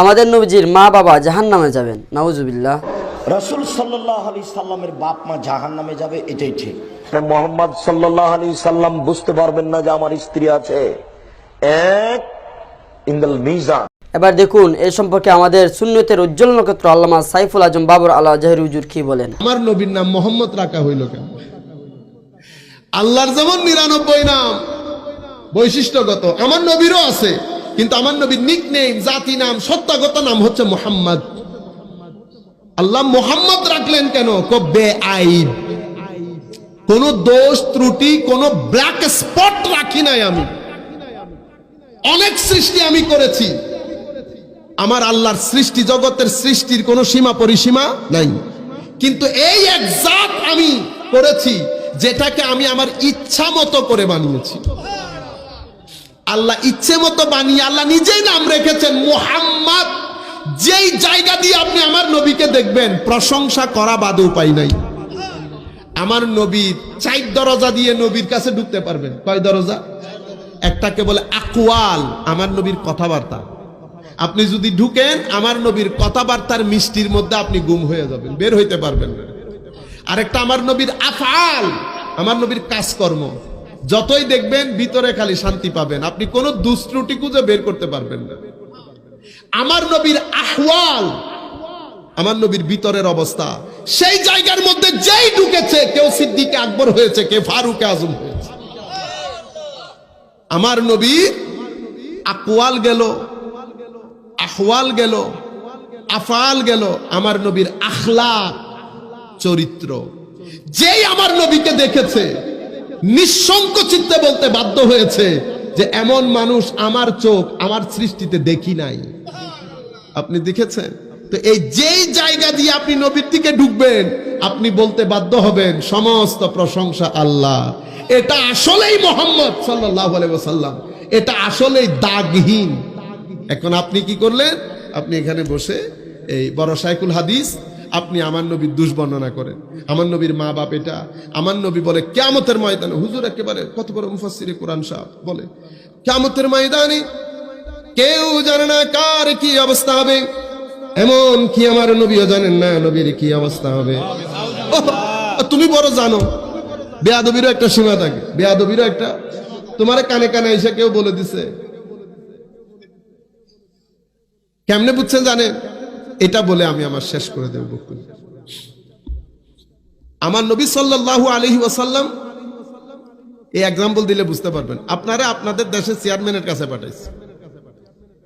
আমাদের নবীজির মা বাবা জাহান নামে যাবেন। নাউজুবিল্লাহ। রসুল সাল্লাহ আলি সাল্লামের বাপ মা জাহান নামে যাবে এটাই ঠিক। মোহাম্মদ সাল্লাহ আলী সাল্লাম বুঝতে পারবেন না যে আমার স্ত্রী আছে। এক ইন্দল মিজান। এবার দেখুন এ সম্পর্কে আমাদের সুন্নতের উজ্জ্বল নক্ষত্র আল্লামা সাইফুল আজম বাবর আল্লাহ জাহির হুজুর কি বলেন? আমার নবীর নাম মোহাম্মদ রাখা হইল কেন? আল্লাহর যেমন নিরানব্বই নাম বৈশিষ্ট্যগত আমার নবীরও আছে। কিন্তু আমার নবীর নিক নেম জাতি নাম সত্যাগত নাম হচ্ছে মোহাম্মদ। আল্লাহ মোহাম্মদ রাখলেন কেন? বে আইব কোন দোষ, ত্রুটি, কোন ব্ল্যাক স্পট রাখি নাই আমি। অনেক সৃষ্টি আমি করেছি। আমার আল্লাহর সৃষ্টি, জগতের সৃষ্টির কোনো সীমা পরিসীমা নাই। কিন্তু এই এক জাত আমি করেছি, যেটাকে আমি আমার ইচ্ছা মতো করে বানিয়েছি। আল্লাহ ইচ্ছে মতো বানিয়ে আল্লাহ নিজেই নাম রেখেছেন মোহাম্মদ। যেই জায়গা দিয়ে আপনি আমার নবীকে দেখবেন, প্রশংসা করা বাদে উপায় নাই। আমার নবীর চার দরজা দিয়ে নবীর কাছে ঢুকতে পারবেন। কয় দরজা? একটাকে বলে আকুয়াল আমার নবীর কথাবার্তা। আপনি যদি ঢুকেন, আমার নবীর কথাবার্তার মিষ্টির মধ্যে আপনি গুম হয়ে যাবেন, বের হইতে পারবেন আরেকটা আমার নবীর আফআল, আমার নবীর কাজকর্ম। যতই দেখবেন ভিতরে খালি শান্তি পাবেন। আপনি কোনো দুষ্ত্রুটি খুঁজে বের করতে পারবেন না। আমার নবীর আহওয়াল, আমার নবীর ভিতরের অবস্থা। সেই জায়গার মধ্যে যেই ঢুকেছে, কেউ সিদ্দিকে আকবর হয়েছে, কে ফারুক আজম হয়েছে। আমার নবী আকওয়াল গেল, আহওয়াল গেল আফাল গেল। আমার নবীর আখলাক, চরিত্র। যেই আমার নবীকে দেখেছে নিঃসংক চিত্তে বলতে বাধ্য হয়েছে যে এমন মানুষ আমার চোখ, আমার সৃষ্টিতে দেখি নাই। আপনি দেখেছেন? তো এই যেই জায়গা দিয়ে আপনি নবীর দিকে ঢুকবেন, আপনি বলতে বাধ্য হবেন, সমস্ত প্রশংসা আল্লাহ। এটা আসলেই মোহাম্মদ সাল্লাম এটা আসলেই দাগহীন। এখন আপনি কি করলেন? আপনি এখানে বসে এই বড় সাইকুল হাদিস আপনি আমার নবীর দুষ্বর্ণনা করেন। আমার নবীর মা বাপ এটা। আমার নবী বলে কেমতের ময়দানে, হুজুর একেবারে কত বড় মুফাসির কোরআন সাহ বলে কেমতের ময়দানে কেউ জানে না কার কি অবস্থা হবে। এমন কি আমার নবীও জানেন না, নবীর কি অবস্থা হবে? তুমি বড় জানো, বেয়াদবিরও একটা সীমা থাকে, বেয়াদবিরও একটা। তোমার কানে কানে এসে কেউ বলে দিছে। কেমনে বুঝছেন জানেন? এটা বলে আমি আমার শেষ করে দেব বক্তব্য আমার নবী সাল্লাল্লাহু আলাইহি ওয়াসাল্লাম এই এক্সাম্পল দিলে বুঝতে পারবেন। আপনারা আপনাদের দেশের চেয়ারম্যানের কাছে পাঠাইছে।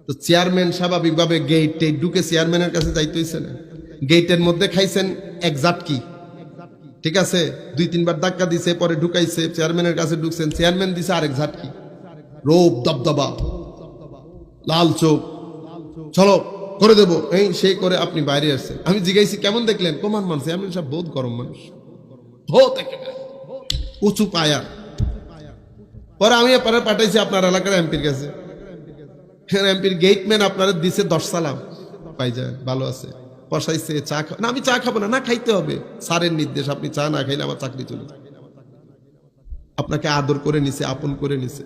তো চেয়ারম্যান স্বাভাবিকভাবে গেট টেট ঢুকে চেয়ারম্যানের কাছে যাইতে হইছে না। গেটের মধ্যে খাইছেন একজাট কি ঠিক আছে? দুই, তিনবার ধাক্কা দিছে, পরে ঢুকাইছে চেয়ারম্যানের কাছে ঢুকছেন চেয়ারম্যান দিছে আরেক ঝাটকি রোপ, দবদবা, লাল চোখ। চলো করে দেবো। এই, সেই করে আপনি বাইরে আসছেন। আমি জিজ্ঞাসি, কেমন দেখলেন? কমান মানুষ চেয়ারম্যান সব বহুত গরম মানুষ। বহুত একেবারে। উঁচু পায়া। পরে আমি পরে পাঠাইছি আপনার এলাকার এমপির কাছে। এমপির গেটম্যান আপনারা দিছে দশ সালাম। পাই যায় ভালো আছে। বসাইছে, চা না, আমি চা খাব না না খাইতে হবে। স্যারের নির্দেশ, আপনি চা না খাইলে আমার চাকরি চলে আপনাকে আদর করে নিছে, আপন করে নিছে।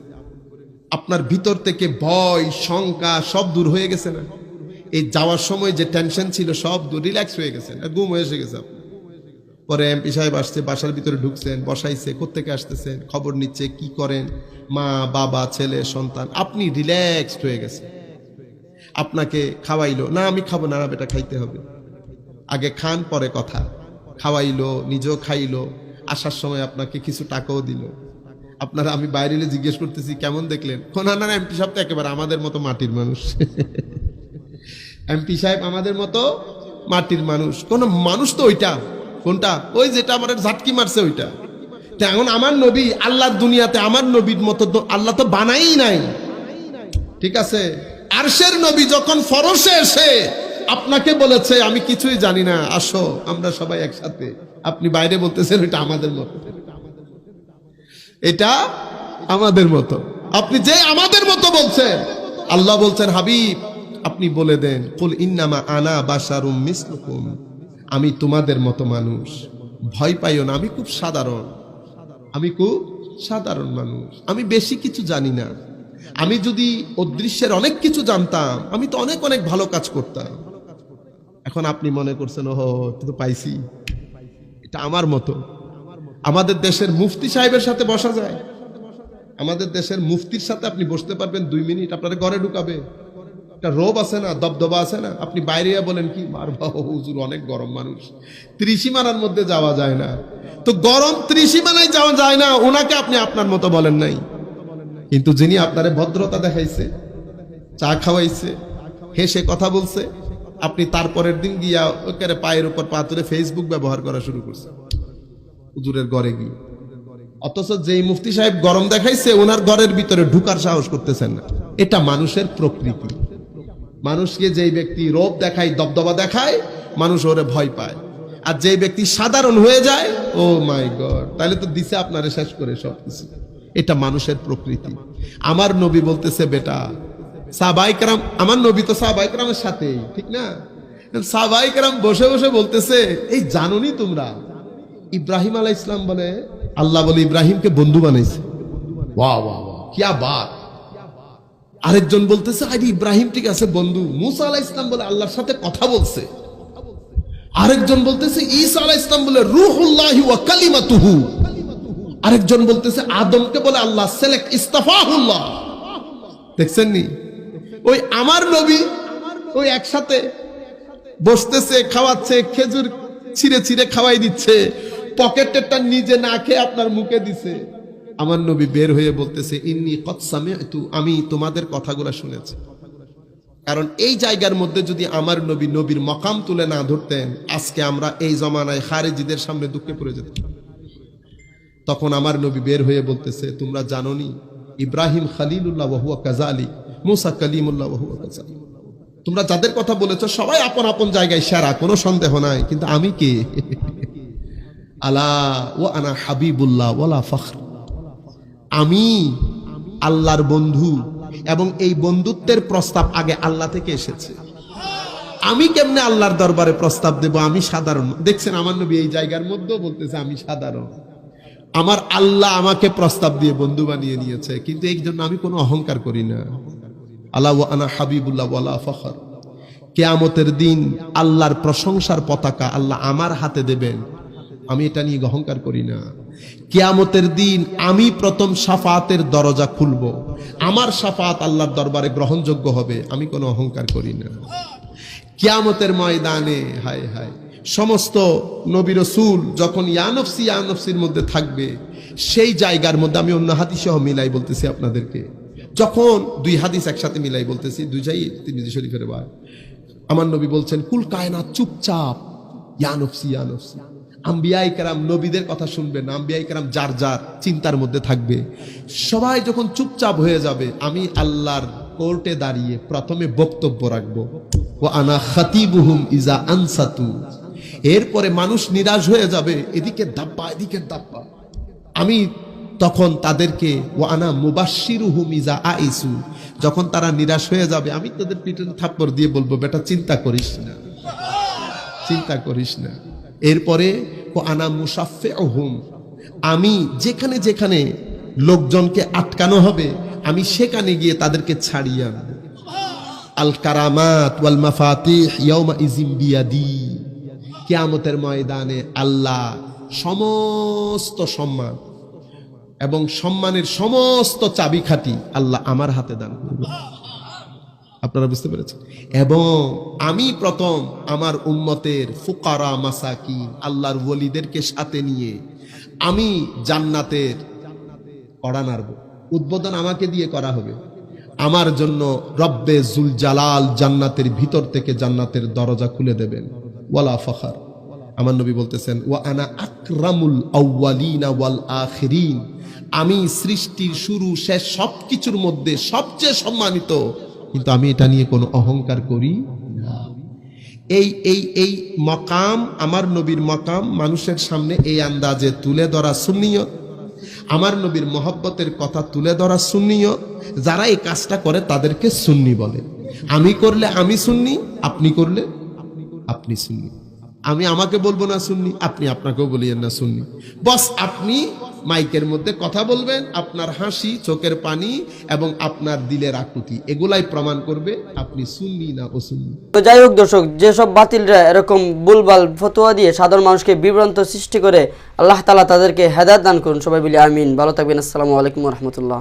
আপনার ভিতর থেকে ভয়, শঙ্কা সব দূর হয়ে গেছে না? এই যাওয়ার সময় যে টেনশন ছিল, সব রিল্যাক্স হয়ে গেছে গুম হয়ে এসে গেছে পরে এমপি সাহেব আসছে, বাসার ভিতরে ঢুকছেন, বসাইছে, কোত্থেকে আসতেছেন, খবর নিচ্ছে, কি করেন? মা, বাবা, ছেলে, সন্তান, আপনি রিল্যাক্সড হয়ে গেছেন। আপনাকে খাওয়াইলো, না, আমি খাব না বেটা, খাইতে হবে। আগে খান, পরে কথা। খাওয়াইলো, নিজেও খাইলো, আসার সময় আপনাকে কিছু টাকাও দিল। আপনারা, আমি বাইরে জিজ্ঞেস করতেছি, কেমন দেখলেন? না না এমপি সাহেব তো একেবারে আমাদের মতো মাটির মানুষ। এমপি সাহেব আমাদের মতো মাটির মানুষ। কোন মানুষ তো ওইটা। কোনটা? ওই যেটা আমার ঝাটকি মারছে ওইটা। এখন আমার নবী আল্লাহর দুনিয়াতে আমার নবীর মতো আল্লাহ তো বানাই নাই। ঠিক আছে? আরশের নবী যখন ফরসে এসে আপনাকে বলেছে, আমি কিছুই জানি না, আসো, আমরা সবাই একসাথে। আপনি বাইরে বলতেছেন, এটা আমাদের মতো। এটা আমাদের মতো। আপনি যে আমাদের মতো বলছেন, আল্লাহ বলছেন, হাবিব আপনি বলে দেন, কুল ইন্নামা আনা বাসারুম মিসলুকুম। আমি তোমাদের মতো মানুষ। ভয় পাইও না, আমি খুব সাধারণ। আমি খুব সাধারণ মানুষ। আমি বেশি কিছু জানি না। আমি যদি অদৃশ্যের অনেক কিছু জানতাম, আমি তো অনেক অনেক ভালো কাজ করতাম। এখন আপনি মনে করছেন, ওহ তুই তো পাইছি। এটা আমার মতো। আমাদের দেশের মুফতি সাহেবের সাথে বসা যায়। আমাদের দেশের মুফতির সাথে আপনি বসতে পারবেন দুই মিনিট, আপনার ঘরে ঢুকাবে একটা রোব আছে না, দবদবা আছে না? আপনি বাইরে বলেন কি মারবা ও হুজুর অনেক গরম মানুষ। ত্রিসীমানার মধ্যে যাওয়া যায় না। তো গরম ত্রিসীমানায় যাওয়া যায় না ওনাকে আপনি আপনার মতো বলেন নাই। কিন্তু যিনি আপনারে ভদ্রতা দেখাইছে, চা খাওয়াইছে, হেসে কথা বলছে, আপনি তারপরের দিন গিয়া ওকে পায়ের উপর পাথরে ফেসবুক ব্যবহার করা শুরু করছে। হুজুরের ঘরে গিয়ে। অথচ যেই মুফতি সাহেব গরম দেখাইছে ওনার ঘরের ভিতরে ঢুকার সাহস করতেছেন না। এটা মানুষের প্রকৃতি। মানুষকে যেই ব্যক্তি রোপ দেখায় দবদবা দেখায় মানুষ ওরে ভয় পায়। আর যেই ব্যক্তি সাধারণ হয়ে যায় ও মাই গড তাহলে তো দিছে আপনারে শেষ করে সব কিছু এটা মানুষের প্রকৃতি। আমার নবী বলতেছে বেটা সাহবাইকরাম আমার নবী তো সাহবাইকরামের সাথেই ঠিক না? সাহবাইকরাম বসে বসে বলতেছে এই জানোনি তোমরা? ইব্রাহিম আলাহ ইসলাম বলে আল্লাহ বলে ইব্রাহিমকে বন্ধু বানাইছে। বাহ বাহ বাহ কিয়া বাত। আরেকজন বলতেছে, আরে ইব্রাহিম ঠিক আছে বন্ধু, মুসা আলাহ ইসলাম বলে আল্লাহর সাথে কথা বলছে। আরেকজন বলতেছে, ঈসা আলাহ ইসলাম বলে, রুহুল্লাহি ওয়া কালিমাতুহু। আরেকজন বলতেছে, আদমকে বলে আল্লাহ সেলেক্ট ইস্তাফাহুল্লাহ। দেখছেন নি ওই আমার নবী, ওই একসাথে বসতেছে, খাওয়াচ্ছে, খেজুর ছিঁড়ে ছিঁড়ে খাওয়াই দিচ্ছে পকেটেরটা নিজে না খেয়ে আপনার মুখে দিছে। আমার নবী বের হয়ে বলতেছে, ইন্নি কৎসামে আমি তোমাদের কথাগুলো শুনেছি। কারণ এই জায়গার মধ্যে যদি আমার নবী নবীর মকাম তুলে না ধরতেন, আজকে আমরা এই জমানায় খারেজিদের সামনে দুঃখে পড়ে যেতাম। তখন আমার নবী বের হয়ে বলতেছে, তোমরা জানোনি, ইব্রাহিম খালিলুল্লাহ ওহুয়া কাজালি মুসা কালিমুল্লাহ ওহুয়া কাজালি তোমরা যাদের কথা বলেছ, সবাই আপন আপন জায়গায় সেরা, কোনো সন্দেহ নাই। কিন্তু আমি কে? আলা ও আনা হাবিবুল্লাহ ওলা ফখর। আমি আল্লাহর বন্ধু এবং এই বন্ধুত্বের প্রস্তাব আগে আল্লাহ থেকে এসেছে। আমি কেমনে আল্লাহর দরবারে প্রস্তাব দেব? আমি সাধারণ। দেখছেন আমার নবী এই জায়গার মধ্যেও বলতেছে, আমি সাধারণ। আমার আল্লাহ আমাকে প্রস্তাব দিয়ে বন্ধু বানিয়ে নিয়েছে, কিন্তু এই জন্য আমি কোনো অহংকার করি না। আল্লাহ আনা হাবিবুল্লাহ ওয়ালা ফখর। কেয়ামতের দিন আল্লাহর প্রশংসার পতাকা আল্লাহ আমার হাতে দেবেন। আমি এটা নিয়ে অহংকার করি না। কেয়ামতের দিন আমি প্রথম সাফাতের দরজা খুলব। আমার সাফাত আল্লাহর দরবারে গ্রহণযোগ্য হবে, আমি কোনো অহংকার করি না। কিয়ামতের ময়দানে, হায় হায়, সমস্ত নবী রসুল যখন ইয়ানফসি ইয়ানফসির মধ্যে থাকবে, সেই জায়গার মধ্যে আমি অন্য হাদিস সহ মিলাই বলতেছি আপনাদেরকে। যখন দুই হাদিস একসাথে মিলাই বলতেছি, দুই দুইটাই তিরমিজি শরীফের বার। আমার নবী বলছেন, কুল কায়নাত চুপচাপ ইয়ানফসি ইয়ানফসি আম্বিয়াই কারাম নবীদের কথা শুনবেন, আম্বিয়াই কারাম যার যার চিন্তার মধ্যে থাকবে। সবাই যখন চুপচাপ হয়ে যাবে, আমি আল্লাহর কোর্টে দাঁড়িয়ে প্রথমে বক্তব্য রাখব। ও আনা খাতিবুহুম ইজা আনসাতু। এরপরে মানুষ নিরাশ হয়ে যাবে, এদিকে দাপ্পা এদিকে দাপ্পা। আমি তখন তাদেরকে ও আনা মুবাশিরুহুম ইজা আইসু। যখন তারা নিরাশ হয়ে যাবে, আমি তাদের পিঠে থাপ্পড় দিয়ে বলব, বেটা, চিন্তা করিস না। চিন্তা করিস না। এরপরে আনা মুসাফে হুম আমি যেখানে যেখানে লোকজনকে আটকানো হবে, আমি সেখানে গিয়ে তাদেরকে ছাড়িয়ে আনব। আল কারামাত ওয়াল ময়দানে আল্লাহ সমস্ত সম্মান এবং সম্মানের সমস্ত চাবিকাঠি আল্লাহ আমার হাতে দান করবে আপনারা বুঝতে পেরেছেন? এবং আমি প্রথম আমার উম্মতের ফুকারা মাসাকি আল্লাহর ওলিদেরকে সাথে নিয়ে আমি জান্নাতের কড়া নাড়ব। উদ্বোধন আমাকে দিয়ে করা হবে। আমার জন্য রব্বে জুল জালাল জান্নাতের ভিতর থেকে জান্নাতের দরজা খুলে দেবেন। ওয়ালা ফখার। আমার নবী বলতেছেন, ওয়া আনা আকরামুল আউয়ালিনা ওয়াল আখিরিন। আমি সৃষ্টির শুরু, শেষ সবকিছুর মধ্যে সবচেয়ে সম্মানিত কিন্তু আমি এটা নিয়ে কোনো অহংকার করি এই এই এই মকাম, আমার নবীর মকাম মানুষের সামনে এই আন্দাজে তুলে ধরা সুন্নিয়ত। আমার নবীর মহব্বতের কথা তুলে ধরা সুন্নিয়ত। যারা এই কাজটা করে তাদেরকে সুন্নি বলে। আমি করলে আমি সুন্নি, আপনি করলে আপনি সুন্নি। আমি আমাকে বলব না সুন্নি, আপনি আপনাকেও বলিয়েন না সুন্নি। বস, আপনি মাইকের মধ্যে কথা বলবেন, আপনার হাসি, চোখের পানি এবং আপনার দিলের আকুতি, এগুলাই প্রমাণ করবে আপনি সুন্নি না অসুন্নি। তো যাই হোক দর্শক, যেসব বাতিলরা এরকম বুলবাল ফতোয়া দিয়ে সাধারণ মানুষকে বিভ্রান্ত সৃষ্টি করে, আল্লাহ তালা তাদেরকে হেদায়ত দান করুন। সবাই বলি আমিন। ভালো থাকবেন। আসসালামু আলাইকুম রহমতুল্লাহ।